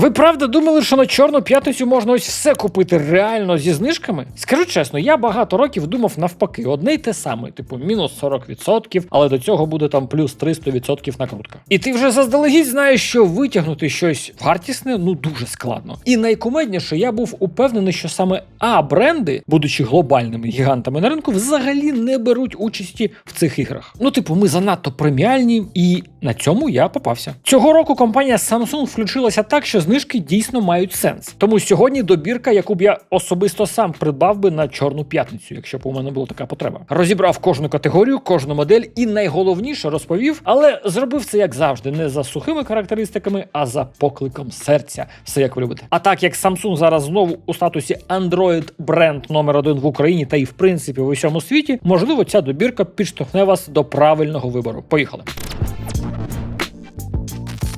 Ви правда думали, що на чорну п'ятницю можна ось все купити реально зі знижками? Скажу чесно, я багато років думав навпаки, одне й те саме, типу мінус 40%, але до цього буде там плюс 300% накрутка. І ти вже заздалегідь знаєш, що витягнути щось вартісне ну дуже складно. І найкумедніше, я був упевнений, що саме А бренди, будучи глобальними гігантами на ринку, взагалі не беруть участі в цих іграх. Ну, типу, ми занадто преміальні, і на цьому я попався. Цього року компанія Samsung включилася так, що знижки дійсно мають сенс. Тому сьогодні добірка, яку б я особисто сам придбав би на чорну п'ятницю, якщо б у мене була така потреба. Розібрав кожну категорію, кожну модель і найголовніше розповів, але зробив це як завжди, не за сухими характеристиками, а за покликом серця. Все як ви любите. А так як Samsung зараз знову у статусі Android бренд номер один в Україні та і в принципі в усьому світі, можливо, ця добірка підштовхне вас до правильного вибору. Поїхали.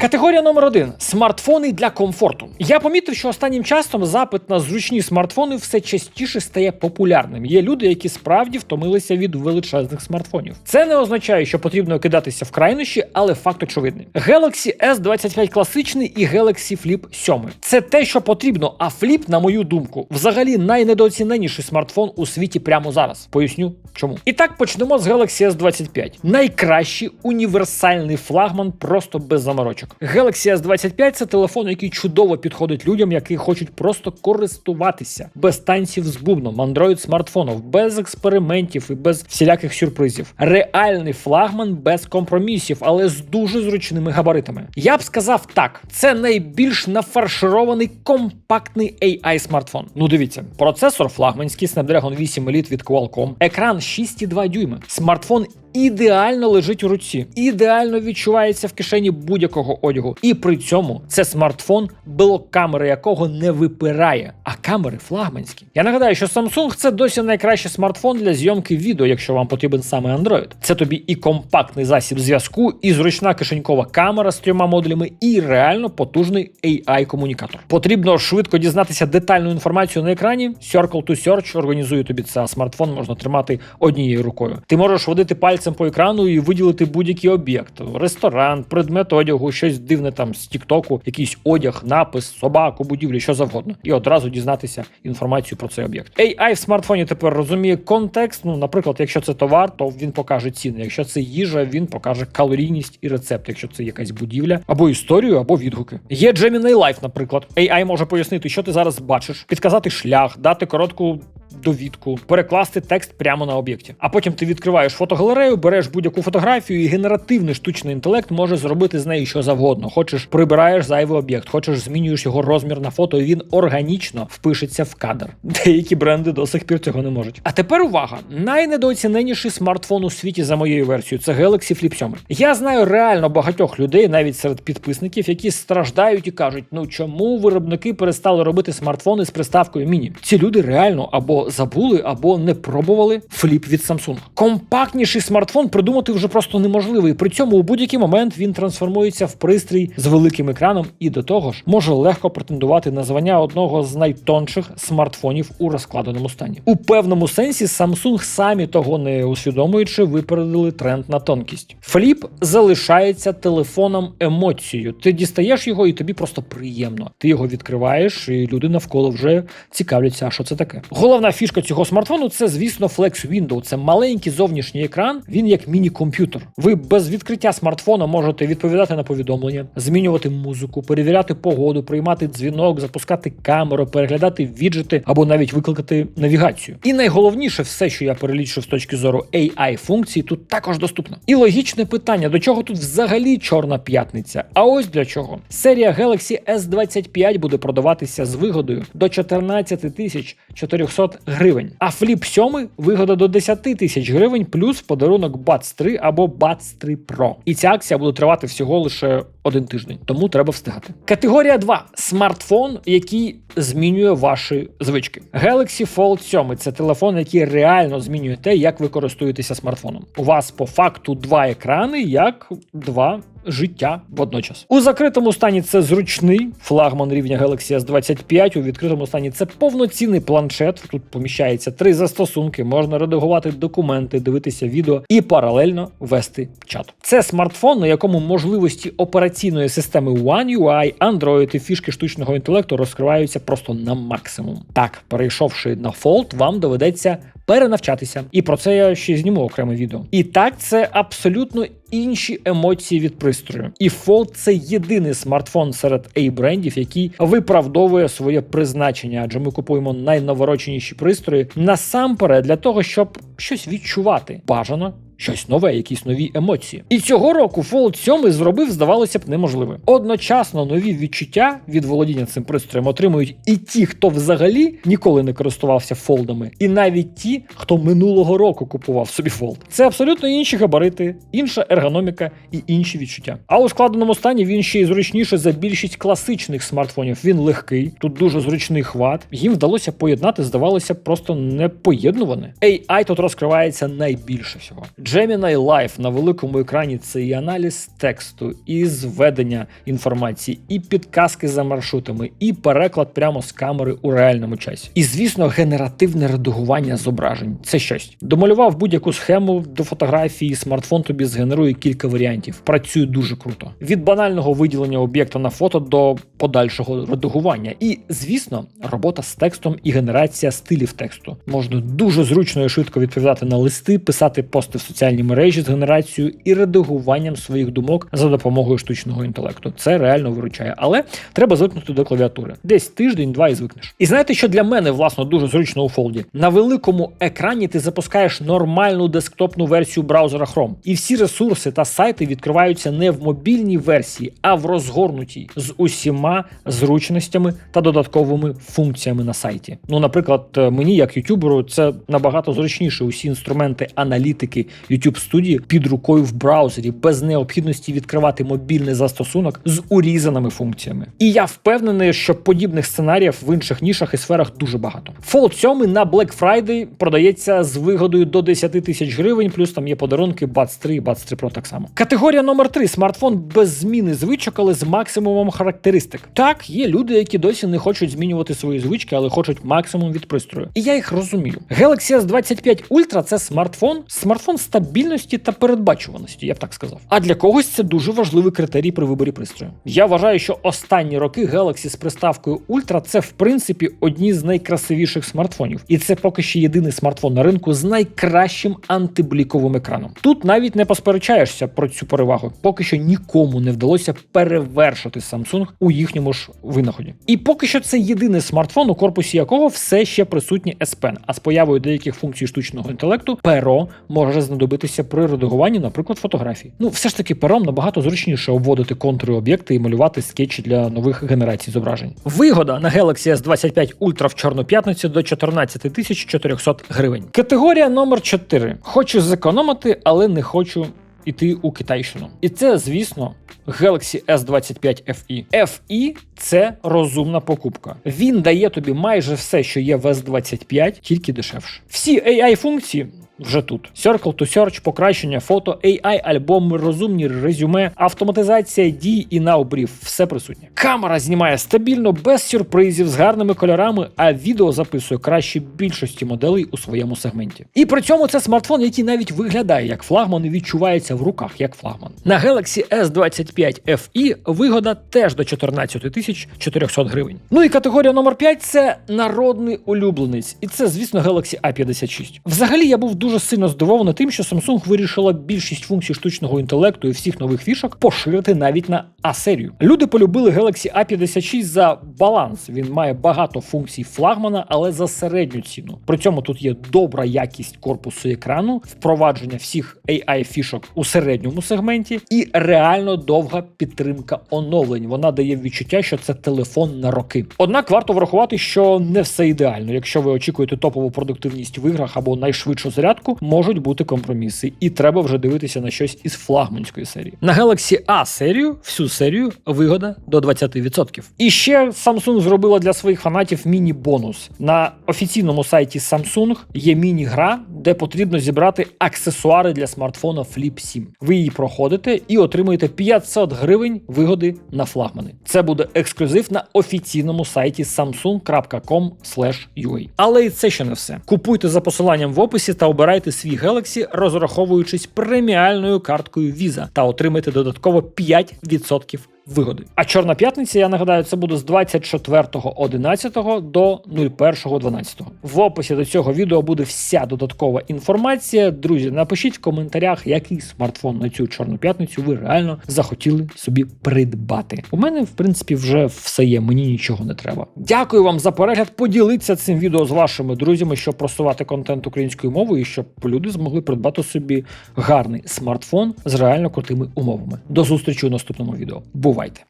Категорія номер один смартфони для комфорту. Я помітив, що останнім часом запит на зручні смартфони все частіше стає популярним. Є люди, які справді втомилися від величезних смартфонів. Це не означає, що потрібно кидатися в крайнощі, але факт очевидний. Galaxy S25 класичний і Galaxy Flip 7. Це те, що потрібно. А Flip, на мою думку, взагалі найнедооціненіший смартфон у світі прямо зараз. Поясню чому. І так почнемо з Galaxy S25. Найкращий універсальний флагман просто без заморочок. Galaxy S25 це телефон, який чудово підходить людям, які хочуть просто користуватися без танців з бубном, Android смартфонів, без експериментів і без всіляких сюрпризів. Реальний флагман без компромісів, але з дуже зручними габаритами. Я б сказав так: це найбільш нафарширований компактний AI смартфон. Ну дивіться, процесор флагманський Snapdragon 8 Elite від Qualcomm, екран 6,2 дюйма, смартфон ідеально лежить у руці, ідеально відчувається в кишені будь-якого одягу. І при цьому це смартфон, блок камери якого не випирає, а камери флагманські. Я нагадаю, що Samsung це досі найкращий смартфон для зйомки відео, якщо вам потрібен саме Android. Це тобі і компактний засіб зв'язку, і зручна кишенькова камера з трьома модулями, і реально потужний AI-комунікатор. Потрібно швидко дізнатися детальну інформацію на екрані. Circle to Search організує тобі це, а смартфон можна тримати однією рукою. Ти можеш водити пальцем по екрану і виділити будь-який об'єкт: ресторан, предмет одягу, щось дивне там з Тіктоку, якийсь одяг, напис, собаку, будівлю, що завгодно, і одразу дізнатися інформацію про цей об'єкт. AI в смартфоні тепер розуміє контекст. Ну, наприклад, якщо це товар, то він покаже ціни. Якщо це їжа, він покаже калорійність і рецепт. Якщо це якась будівля, або історію, або відгуки. Є Gemini Life, наприклад. AI може пояснити, що ти зараз бачиш, підказати шлях, дати коротку довідку, перекласти текст прямо на об'єкті. А потім ти відкриваєш фотогалерею, береш будь-яку фотографію, і генеративний штучний інтелект може зробити з неї що завгодно. Хочеш, прибираєш зайвий об'єкт, хочеш, змінюєш його розмір на фото, і він органічно впишеться в кадр. Деякі бренди до сих пір цього не можуть. А тепер увага! Найнедооціненіший смартфон у світі за моєю версією це Galaxy Flip 7. Я знаю реально багатьох людей, навіть серед підписників, які страждають і кажуть: ну чому виробники перестали робити смартфони з приставкою міні? Ці люди реально або забули, або не пробували фліп від Samsung. Компактніший смартфон придумати вже просто неможливо. І при цьому у будь-який момент він трансформується в пристрій з великим екраном і до того ж може легко претендувати на звання одного з найтонших смартфонів у розкладеному стані. У певному сенсі Samsung самі того не усвідомуючи, випередили тренд на тонкість. Фліп залишається телефоном емоцією. Ти дістаєш його, і тобі просто приємно. Ти його відкриваєш, і люди навколо вже цікавляться, що це таке. Головна фішка цього смартфону це, звісно, Flex Window. Це маленький зовнішній екран. Він як міні-комп'ютер. Ви без відкриття смартфона можете відповідати на повідомлення, змінювати музику, перевіряти погоду, приймати дзвінок, запускати камеру, переглядати віджити або навіть викликати навігацію. І найголовніше, все, що я перелічив з точки зору AI функцій, тут також доступно. І логічне питання: до чого тут взагалі чорна п'ятниця? А ось для чого серія Galaxy S25 буде продаватися з вигодою до 14 тисяч 400 гривень. А Flip 7 вигода до 10 тисяч гривень, плюс подарунок Buds 3 або Buds 3 Pro. І ця акція буде тривати всього лише один тиждень, тому треба встигати. Категорія 2. смартфон, який змінює ваші звички. Galaxy Fold 7 це телефон, який реально змінює те, як ви користуєтеся смартфоном. У вас по факту два екрани, як два життя водночас. У закритому стані це зручний флагман рівня Galaxy S25, у відкритому стані це повноцінний планшет. Тут поміщається три застосунки, можна редагувати документи, дивитися відео і паралельно вести чат. Це смартфон, на якому можливості операційної системи One UI, Android і фішки штучного інтелекту розкриваються просто на максимум. Так, перейшовши на Fold, вам доведеться перенавчатися. І про це я ще зніму окреме відео. І так, це абсолютно інші емоції від пристрою. І Fold – це єдиний смартфон серед A-брендів, який виправдовує своє призначення, адже ми купуємо найновороченіші пристрої насамперед для того, щоб щось відчувати. Бажано щось нове, якісь нові емоції. І цього року Fold 7 зробив, здавалося б, неможливе. Одночасно нові відчуття від володіння цим пристроєм отримують і ті, хто взагалі ніколи не користувався фолдами, і навіть ті, хто минулого року купував собі фолд. Це абсолютно інші габарити, інша ергономіка і інші відчуття. А у складеному стані він ще й зручніше за більшість класичних смартфонів. Він легкий, тут дуже зручний хват. Їм вдалося поєднати, здавалося, просто непоєднуване. AI тут розкривається найбільше всього. Gemini Live на великому екрані це і аналіз тексту, і зведення інформації, і підказки за маршрутами, і переклад прямо з камери у реальному часі. І звісно, генеративне редагування зображень. Це щось. Домалював будь-яку схему до фотографії, смартфон тобі згенерує кілька варіантів. Працює дуже круто. Від банального виділення об'єкта на фото до подальшого редагування. І, звісно, робота з текстом і генерація стилів тексту. Можна дуже зручно і швидко відповідати на листи, писати пости в соціальні мережі з генерацією і редагуванням своїх думок за допомогою штучного інтелекту. Це реально виручає, але треба звикнути до клавіатури. Десь тиждень-два і звикнеш. І знаєте, що для мене власно дуже зручно у фолді? На великому екрані ти запускаєш нормальну десктопну версію браузера Chrome. І всі ресурси та сайти відкриваються не в мобільній версії, а в розгорнутій з усіма зручностями та додатковими функціями на сайті. Ну, наприклад, мені, як ютуберу, це набагато зручніше усі інструменти аналітики YouTube студії під рукою в браузері, без необхідності відкривати мобільний застосунок з урізаними функціями. І я впевнений, що подібних сценаріїв в інших нішах і сферах дуже багато. Fold 7 на Black Friday продається з вигодою до 10 тисяч гривень, плюс там є подарунки Buds 3 і Buds 3 Pro так само. Категорія номер 3 смартфон без зміни звичок, але з максимумом характеристик. Так, є люди, які досі не хочуть змінювати свої звички, але хочуть максимум від пристрою. І я їх розумію. Galaxy S25 Ultra – це смартфон, смартфон стабільності та передбачуваності, я б так сказав. А для когось це дуже важливий критерій при виборі пристрою. Я вважаю, що останні роки Galaxy з приставкою Ultra це в принципі одні з найкрасивіших смартфонів, і це поки що єдиний смартфон на ринку з найкращим антибліковим екраном. Тут навіть не посперечаєшся про цю перевагу. Поки що нікому не вдалося перевершити Samsung у їхньому ж винаході. І поки що це єдиний смартфон, у корпусі якого все ще присутній S Pen, а з появою деяких функцій штучного інтелекту перо може знадобитися при редагуванні, наприклад, фотографій. Ну, все ж таки, пером набагато зручніше обводити контури об'єкти і малювати скетчі для нових генерацій зображень. Вигода на Galaxy S25 Ultra в чорну п'ятницю до 14 тисяч 400 гривень. Категорія номер 4. Хочу зекономити, але не хочу. Іти у китайщину. І це, звісно, Galaxy S25 FE. FE – це розумна покупка. Він дає тобі майже все, що є в S25, тільки дешевше. Всі AI-функції. Вже тут Circle to Search, покращення фото, AI, альбоми, розумні резюме, автоматизація дій і наобрів. Все присутнє. Камера знімає стабільно, без сюрпризів, з гарними кольорами, а відео записує краще більшості моделей у своєму сегменті. І при цьому це смартфон, який навіть виглядає як флагман і відчувається в руках як флагман. На Galaxy S25 FE вигода теж до 14 тисяч 400 гривень. Ну і категорія номер 5 це народний улюбленець. І це, звісно, Galaxy A56. Взагалі я був дуже сильно здивований тим, що Samsung вирішила більшість функцій штучного інтелекту і всіх нових фішок поширити навіть на А-серію. Люди полюбили Galaxy A56 за баланс. Він має багато функцій флагмана, але за середню ціну. При цьому тут є добра якість корпусу екрану, впровадження всіх AI фішок у середньому сегменті і реально довга підтримка оновлень. Вона дає відчуття, що це телефон на роки. Однак варто врахувати, що не все ідеально. Якщо ви очікуєте топову продуктивність в іграх або найшвидшу зарядку, порядку можуть бути компроміси, і треба вже дивитися на щось із флагманської серії. На Galaxy A серію, всю серію вигода до 20%. І ще Samsung зробила для своїх фанатів міні-бонус. На офіційному сайті Samsung є міні-гра, де потрібно зібрати аксесуари для смартфона Flip 7. Ви її проходите і отримуєте 500 гривень вигоди на флагмани. Це буде ексклюзив на офіційному сайті samsung.com.ua. Але і це ще не все. Купуйте за посиланням в описі та обирайте свій Galaxy, розраховуючись преміальною карткою Visa та отримайте додатково 5% вигоди. А Чорна п'ятниця, я нагадаю, це буде з 24.11 до 01.12. В описі до цього відео буде вся додаткова інформація. Друзі, напишіть в коментарях, який смартфон на цю чорну п'ятницю ви реально захотіли собі придбати. У мене, в принципі, вже все є, мені нічого не треба. Дякую вам за перегляд. Поділіться цим відео з вашими друзями, щоб просувати контент українською мовою, і щоб люди змогли придбати собі гарний смартфон з реально крутими умовами. До зустрічі у наступному відео. Бувайте!